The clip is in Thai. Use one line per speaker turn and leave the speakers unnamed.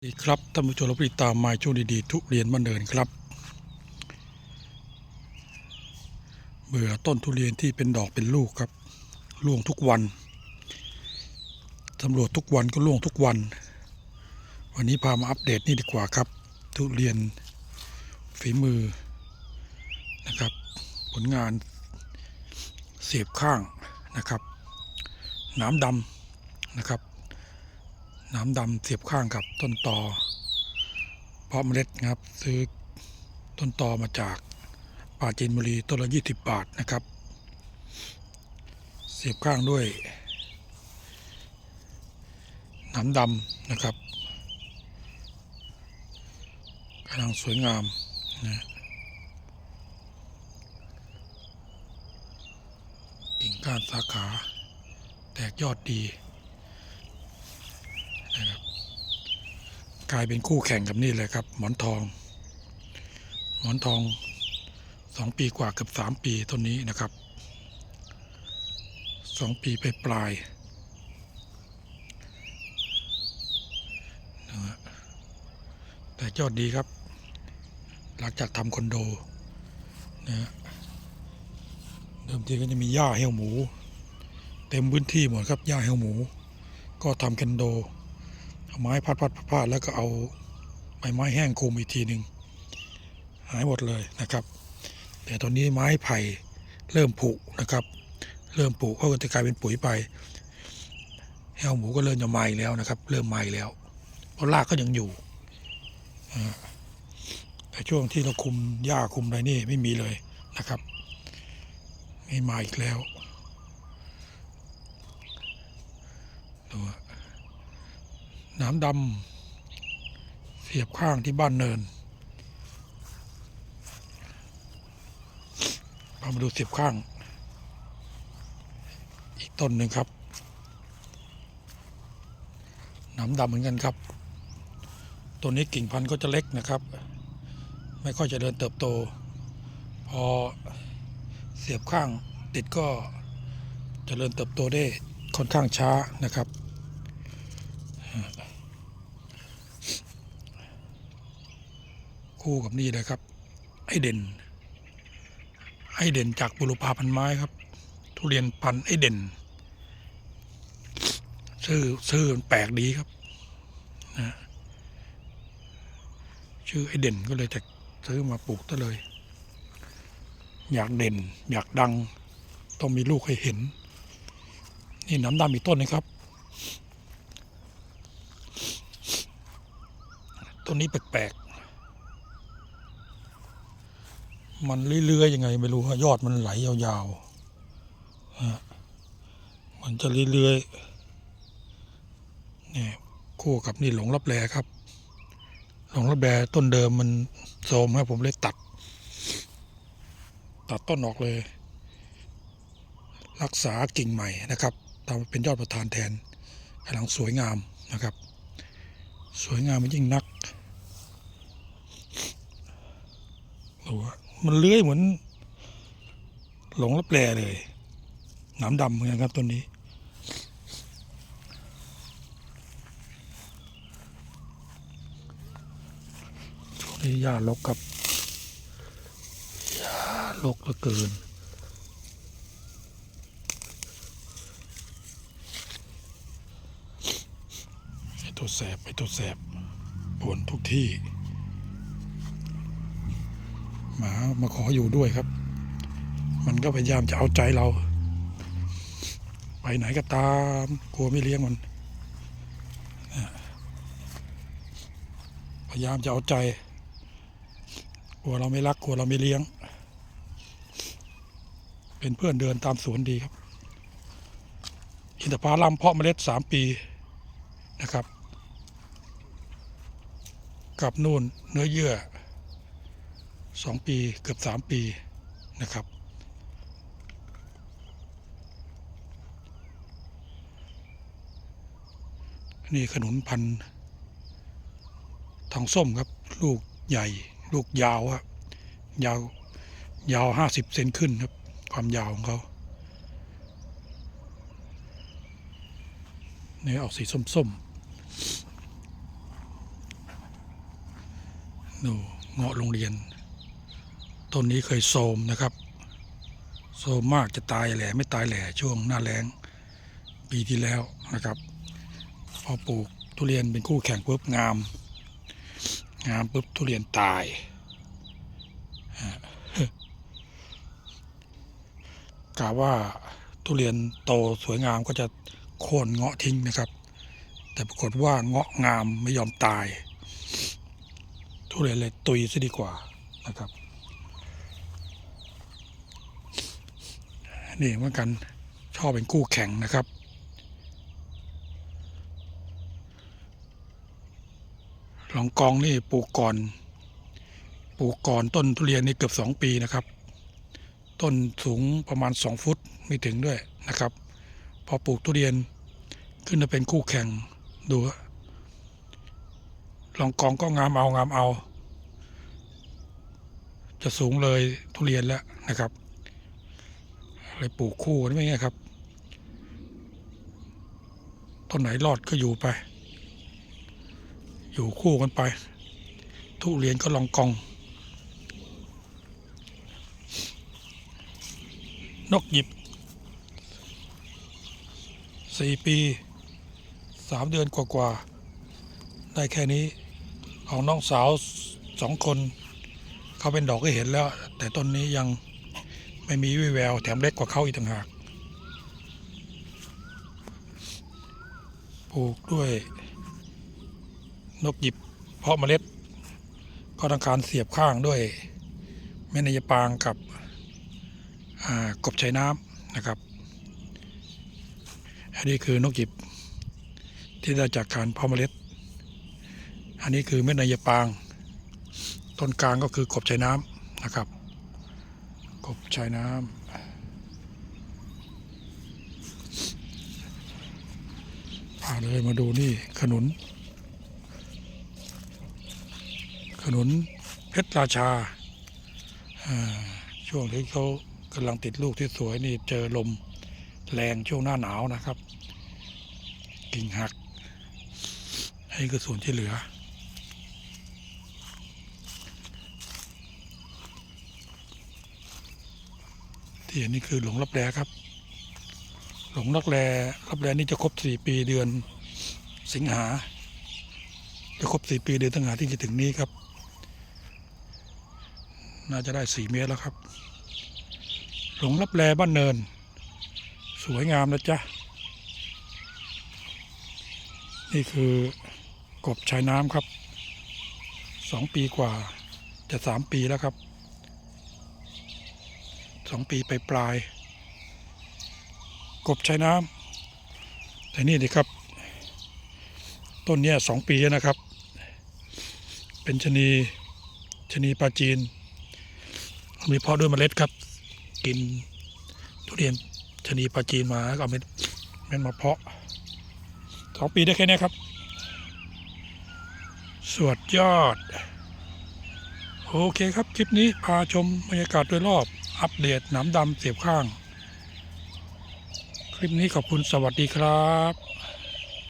สวัสดีครับท่านผู้ชมและผู้ติดตามมาช่วงดีๆทุเรียนบ้านเนินครับเบื่อต้นทุเรียนที่เป็นดอกเป็นลูกครับร่วงทุกวันสำรวจทุกวันก็ร่วงทุกวัน วันนี้พามาอัปเดตนี่ดีกว่าครับ ทุเรียนฝีมือนะครับ ผลงานเสียบข้างนะครับ น้ำดำนะครับ น้ำดำเสียบข้างกับต้นตอ เพาะเมล็ดนะครับซื้อต้นตอมาจากป่าจีนบุรีต้นละ20บาทนะครับ เสียบข้างด้วย น้ำดำนะครับกำลังสวยงามนะกิ่งก้านสาขา แตกยอดดี นะครับ กลายเป็นคู่แข่งกับนี่เลยครับ หมอนทอง หมอนทองสองปีกว่าเกือบสามปีต้นนี้นะครับสองปีไปปลายแต่ยอดดีครับ หลังจากทำคอนโดนะเดิมทีก็จะมีหญ้าเหี่ยวหมู เต็มพื้นที่หมดครับหญ้าเหี่ยวหมู ก็ทำคอนโด เอาไม้พัดพัดพัดแล้วก็เอาใบไม้แห้งคุมอีกทีหนึ่งหายหมดเลยนะครับ แต่ตอนนี้ไม้ไผ่เริ่มผุนะครับ เริ่มผุก็จะกลายเป็นปุ๋ยไปแห้วหมูก็เริ่มจะไหม้แล้วนะครับ เริ่มไหม้แล้วเพราะรากก็ยังอยู่แต่ช่วงที่เราคุมหญ้าคุมอะไรนี่ไม่มีเลยนะครับไม่มาอีกแล้วดู น้ำดำเสียบข้างที่บ้านเนินพามาดูเสียบข้าง อีกต้นหนึ่งครับน้ำดำเหมือนกันครับต้นนี้กิ่งพันธุ์ก็จะเล็กนะครับ ไม่ค่อยจะเดินเติบโต พอเสียบข้างติดก็จเจริญเติบโตได้ค่อนข้างช้านะครับ คู่กับนี่เลยครับ ไอเด่น ไอเด่นจากบุรุพาพันไม้ครับ ทุเรียนพันไอเด่น ชื่อชื่อมันแปลกดีครับนะชื่อไอเด่นก็เลยจะซื้อมาปลูกซะเลย อยากเด่น อยากดัง ต้องมีลูกให้เห็น นี่น้ำดำอีกต้นนะครับต้นนี้แปลกๆ มันเรื่อยๆยังไงไม่รู้ฮะยอดมันไหลยาวๆฮะมันจะเรื่อยๆเนี่ยคู่กับนี่หลงรับแลครับ หลงรับแลต้นเดิมมันโทรมครับผมเลยตัด ตัดต้นออกเลย รักษากิ่งใหม่นะครับทำเป็นยอดประธานแทนกำลังสวยงามนะครับ สวยงามมันยิ่งนักดูว่า มันเลื้อยเหมือน หลงรับแปลเลยหน้ำดำเหมือนกันครับต้นนี้ ช่วงนี้หญ้าลกครับหญ้าลกเหลือเกินไอ้ตัวแสบไอ้ตัวแสบปวนทุกที่ หมามาขออยู่ด้วยครับ มันก็พยายามจะเอาใจเรา ไปไหนก็ตามกลัวไม่เลี้ยงมัน พยายามจะเอาใจ กลัวเราไม่รักกลัวเราไม่เลี้ยง เป็นเพื่อนเดินตามสวนดีครับ อินทผลัมเพาะเมล็ดสามปีนะครับ กับนู่นเนื้อเยื่อ สองปีเกือบสามปีนะครับ นี่ขนุนพันธุ์ทองส้มครับ ลูกใหญ่ ลูกยาวครับยาวยาวห้าสิบเซนขึ้นครับ ความยาวของเขาเนี่ยออกสีส้มๆดูเงาะโรงเรียน ต้นนี้เคยโทมนะครับ โทมมากจะตายแหล่ไม่ตายแหล่ช่วงหน้าแล้งปีที่แล้วนะครับ พอปลูกทุเรียนเป็นคู่แข่งปุ๊บงาม งามปุ๊บทุเรียนตายกะว่าทุเรียนโตสวยงามก็จะโค่นเงาะทิ้งนะครับ แต่ปรากฏว่าเงาะงามไม่ยอมตาย ทุเรียนเลยตุยซะดีกว่านะครับ นี่เหมือนกันชอบเป็นคู่แข่งนะครับ หลองกองนี่ปลูกก่อน ปลูกก่อนต้นทุเรียนนี่เกือบสองปีนะครับ ต้นสูงประมาณสองฟุตไม่ถึงด้วยนะครับ พอปลูกทุเรียนขึ้นมาเป็นคู่แข่งดูลองกองก็งามเอางามเอา จะสูงเลยทุเรียนแล้วนะครับ เลยปลูกคู่นไม่ไงครับ ต้นไหนรอดก็อยู่ไป อยู่คู่กันไป ทุเรียนก็ลองกอง นกหยิบสี่ปีสามเดือนกว่าๆ ได้แค่นี้ของน้องสาวสองคน เขาเป็นดอกก็เห็นแล้ว แต่ต้นนี้ยัง ไม่มีวิแววแถมเล็กกว่าเขาอีกต่างหากปลูกด้วยนกหยิบเพาะเมล็ด ก็ต้องการเสียบข้างด้วยแม่นายปางกับกบชายน้ำนะครับอันนี้คือนกหยิบที่ได้จากการเพาะเมล็ด อันนี้คือเม็ดนายปาง ต้นกลางก็คือกบชายน้ำนะครับ กบชายน้ำพาเลยมาดูนี่ขนุน ขนุนเพชรราชา ช่วงที่เขากำลังติดลูกที่สวยนี่เจอลมแรงช่วงหน้าหนาวนะครับ กิ่งหัก ให้คือส่วนที่เหลือ ที่เห็นนี่คือหลงรับแรครับ หลงรับแรรับแรนี่จะครบสี่ปีเดือน สิงหา จะครบสี่ปีเดือนสิงหาที่จะถึงนี้ครับ น่าจะได้สี่เมตรแล้วครับ หลงรับแลบ้านเนิน สวยงามนะจ๊ะนี่คือกบชายน้ำครับสองปีกว่าจะสามปีแล้วครับ สองปีไปปลาย กบชายน้ำแต่นี่ดิครับ ต้นเนี้ยสองปีแล้วนะครับ เป็นชะนีชะนีปลาจีน มีเพาะด้วยเมล็ดครับ กินทุเรียนชะนีปลาจีนมาแล้วก็เอาเม็ดเม็ดมาเพาะสองปีได้แค่นี้ครับ สวดยอด โอเคครับ คลิปนี้พาชมบรรยากาศโดยรอบ อัปเดตหนามดำเสียบข้าง คลิปนี้ขอบคุณสวัสดีครับ